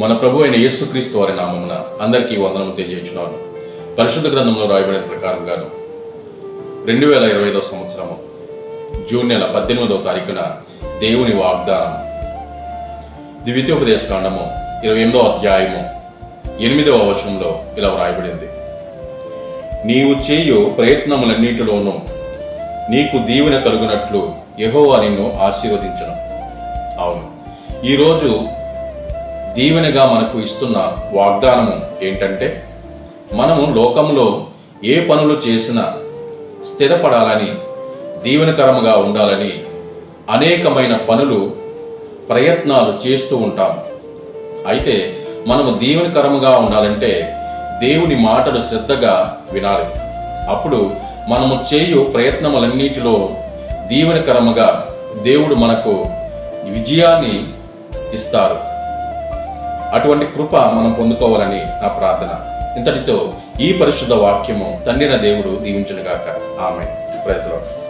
మన ప్రభు అయిన యేసుక్రీస్తు వారి నామమున అందరికీ వందనము తెలియజేస్తున్నాను పరిశుద్ధ గ్రంథంలో రాయబడిన ప్రకారంగాను రెండు వేల ఇరవై ఐదవ సంవత్సరము జూన్ నెల పద్దెనిమిదవ తారీఖున దేవుని వాగ్దానం. ద్వితీయోపదేశ కాండము ఇరవై ఎనిమిదవ అధ్యాయము ఎనిమిదవ వచనంలో ఇలా వ్రాయబడింది. నీవు చేయు ప్రయత్నములన్నిటిలోనూ నీకు దీవెన కలుగునట్లు యహోవా నిన్ను ఆశీర్వదించడం అవును ఈరోజు దీవెనగా మనకు ఇస్తున్న వాగ్దానము ఏంటంటే మనము లోకంలో ఏ పనులు చేసినా స్థిరపడాలని దీవెనకరముగా ఉండాలని అనేకమైన పనులు ప్రయత్నాలు చేస్తూ ఉంటాం. అయితే మనము దీవెనకరముగా ఉండాలంటే దేవుని మాటలు శ్రద్ధగా వినాలి. అప్పుడు మనము చేయు ప్రయత్నములన్నిటిలో దీవెనకరముగా దేవుడు మనకు విజయాన్ని ఇస్తారు. అటువంటి కృప మనం పొందుకోవాలని నా ప్రార్థన. ఇంతటితో ఈ పరిశుద్ధ వాక్యము తండ్రిన దేవుడు దీవించునుగాక. ఆమె ప్రజలు